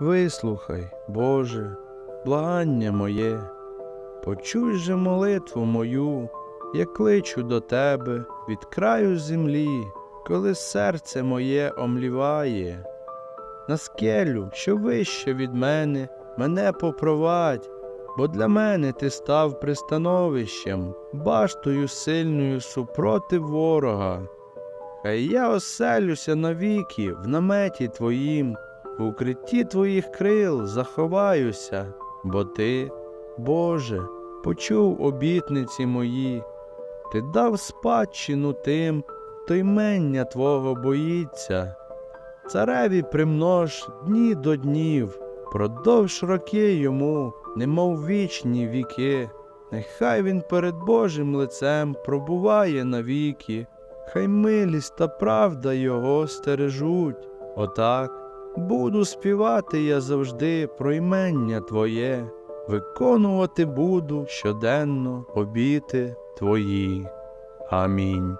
Вислухай, Боже, благання моє, почуй же молитву мою, я кличу до Тебе від краю землі, коли серце моє омліває. На скелю, що вище від мене, мене попровадь, бо для мене ти став пристановищем, баштою сильною супротив ворога. Хай я оселюся навіки в наметі твоїм, в укритті твоїх крил заховаюся, бо ти, Боже, почув обітниці мої, ти дав спадщину тим, хто ймення Твого боїться. Цареві примнож дні до днів, продовж роки йому, немов вічні віки. Нехай він перед Божим лицем пробуває навіки, хай милість та правда його стережуть. Отак буду співати я завжди про ймення Твоє, виконувати буду щоденно обіти Твої. Амінь.